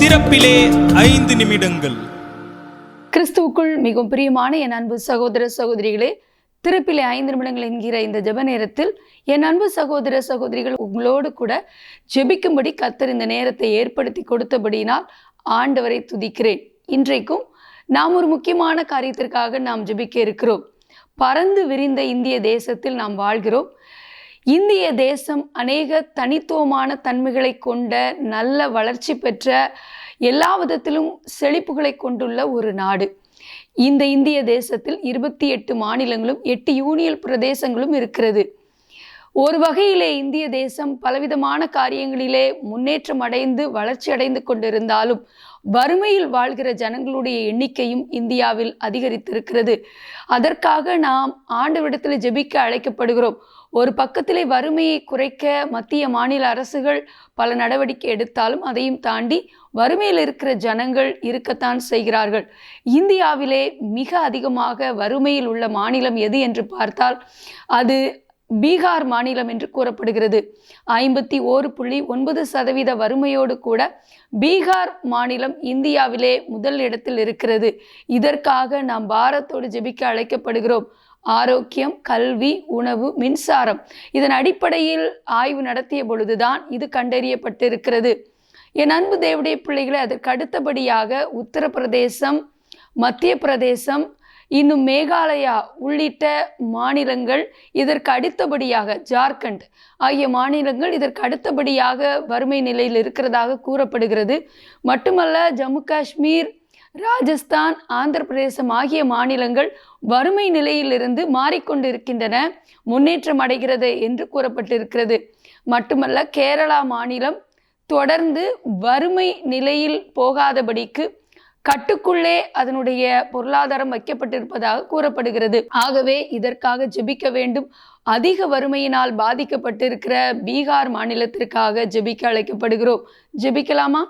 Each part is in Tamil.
திறப்பிலே ஐந்து நிமிடங்கள். கிறிஸ்துவுக்குள் மிகவும் பிரியமான என் அன்பு சகோதர சகோதரிகளே திருப்பிலே ஐந்து நிமிடங்கள் என்கிற இந்த ஜெப நேரத்தில் என் அன்பு சகோதர சகோதரிகள் உங்களோடு கூட ஜெபிக்கும்படி கத்தர் இந்த நேரத்தை ஏற்படுத்தி கொடுத்தபடியினால் ஆண்டவரை துதிக்கிறேன். இன்றைக்கும் நாம் ஒரு முக்கியமான காரியத்திற்காக நாம் ஜெபிக்க இருக்கிறோம். பறந்து விரிந்த இந்திய தேசத்தில் நாம் வாழ்கிறோம். இந்திய தேசம் அநேக தனித்துவமான தன்மைகளை கொண்ட நல்ல வளர்ச்சி பெற்ற எல்லா விதத்திலும் செழிப்புகளை கொண்டுள்ள ஒரு நாடு. இந்த இந்திய தேசத்தில் இருபத்தி எட்டு மாநிலங்களும் எட்டு யூனியன் பிரதேசங்களும் இருக்கிறது. ஒரு வகையிலே இந்திய தேசம் பலவிதமான காரியங்களிலே முன்னேற்றம் அடைந்து வளர்ச்சி அடைந்து கொண்டிருந்தாலும் வறுமையில் வாழ்கிற ஜனங்களுடைய எண்ணிக்கையும் இந்தியாவில் அதிகரித்திருக்கிறது. அதற்காக நாம் ஆண்டவரிடத்தில் ஜெபிக்க அழைக்கப்படுகிறோம். ஒரு பக்கத்திலே வறுமையை குறைக்க மத்திய மாநில அரசுகள் பல நடவடிக்கை எடுத்தாலும் அதையும் தாண்டி வறுமையில் இருக்கிற ஜனங்கள் இருக்கத்தான் செய்கிறார்கள். இந்தியாவிலே மிக அதிகமாக வறுமையில் உள்ள மாநிலம் எது என்று பார்த்தால் அது பீகார் மாநிலம் என்று கூறப்படுகிறது. ஐம்பத்தி ஓரு புள்ளி ஒன்பது சதவீத வறுமையோடு கூட பீகார் மாநிலம் இந்தியாவிலே முதல் இடத்தில் இருக்கிறது. இதற்காக நாம் பாரத்தோடு ஜெபிக்க அழைக்கப்படுகிறோம். ஆரோக்கியம் கல்வி உணவு மின்சாரம் இதன் அடிப்படையில் ஆய்வு நடத்திய பொழுதுதான் இது கண்டறியப்பட்டிருக்கிறது. என் அன்பு தேவடைய பிள்ளைகளை அதற்கு அடுத்தபடியாக உத்தரப்பிரதேசம் மத்திய பிரதேசம் இன்னும் மேகாலயா உள்ளிட்ட மாநிலங்கள் இதற்கு அடுத்தபடியாக ஜார்க்கண்ட் ஆகிய மாநிலங்கள் இதற்கு அடுத்தபடியாக வறுமை நிலையில் இருக்கிறதாக கூறப்படுகிறது. மட்டுமல்ல ஜம்மு காஷ்மீர் ராஜஸ்தான் ஆந்திர பிரதேசம் ஆகிய மாநிலங்கள் வறுமை நிலையிலிருந்து மாறிக்கொண்டிருக்கின்றன முன்னேற்றம் அடைகிறது என்று கூறப்பட்டிருக்கிறது. மட்டுமல்ல கேரளா மாநிலம் தொடர்ந்து வறுமை நிலையில் போகாதபடிக்கு கட்டுக்குள்ளே அதனுடைய பொருளாதாரம் வைக்கப்பட்டிருப்பதாக கூறப்படுகிறது. ஆகவே இதற்காக ஜெபிக்க வேண்டும். அதிக வறுமையினால் பாதிக்கப்பட்டிருக்கிற பீகார் மாநிலத்திற்காக ஜெபிக்க அழைக்கப்படுகிறோம். ஜெபிக்கலாமா?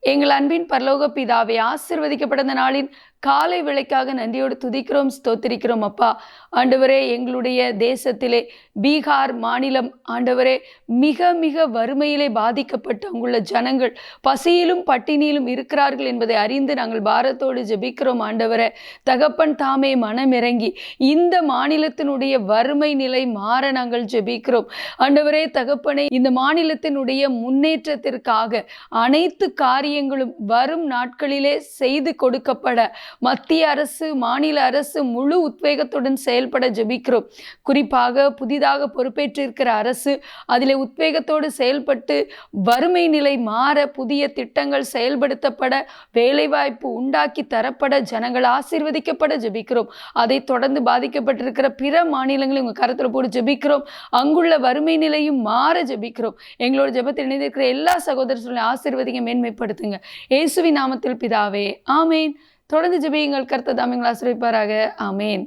எங்கள் அன்பின் பரலோக பிதாவை ஆசிர்வதிக்கப்பட்ட நாளின் காலை விளைக்காக நன்றியோடு துதிக்கிறோம் ஸ்தோத்திரிக்கிறோம் அப்பா. ஆண்டவரே எங்களுடைய தேசத்திலே பீகார் மாநிலம் ஆண்டவரே மிக மிக வறுமையிலே பாதிக்கப்பட்டு அங்குள்ள ஜனங்கள் பசியிலும் பட்டினியிலும் இருக்கிறார்கள் என்பதை அறிந்து நாங்கள் பாரத்தோடு ஜெபிக்கிறோம் ஆண்டவரே. தகப்பன் தாமே மனமிறங்கி இந்த மாநிலத்தினுடைய வறுமை நிலை மாற நாங்கள் ஜெபிக்கிறோம். ஆண்டவரே தகப்பனை இந்த மாநிலத்தினுடைய முன்னேற்றத்திற்காக அனைத்து காரியங்களும் வரும் நாட்களிலே செய்து கொடுக்கப்பட மத்திய அரசு மாநில அரசு முழு உத்வேகத்துடன் செயல்பட ஜெபிக்கிறோம். குறிப்பாக புதிதாக பொறுப்பேற்றிருக்கிற அரசு அதில் உத்வேகத்தோடு செயல்பட்டு வறுமை நிலை மாற புதிய திட்டங்கள் செயல்படுத்தப்பட வேலைவாய்ப்பு உண்டாக்கி தரப்பட ஜனங்கள் ஆசீர்வதிக்கப்பட ஜெபிக்கிறோம். அதை தொடர்ந்து பாதிக்கப்பட்டிருக்கிற பிற மாநிலங்களை உங்கள் கருத்தில் போட்டு ஜெபிக்கிறோம். அங்குள்ள வறுமை நிலையும் மாற ஜெபிக்கிறோம். எங்களோட ஜெபத்தில் இணைந்திருக்கிற எல்லா சகோதரர்களையும் ஆசீர்வதிங்க மேன்மைப்படுத்துங்க. இயேசுவி நாமத்தில் பிதாவே ஆமேன். தொடர்ந்து ஜெபியுங்கள் கர்த்தர் தாமிங்களை ஆசிரியப்பாராக. ஆமேன்.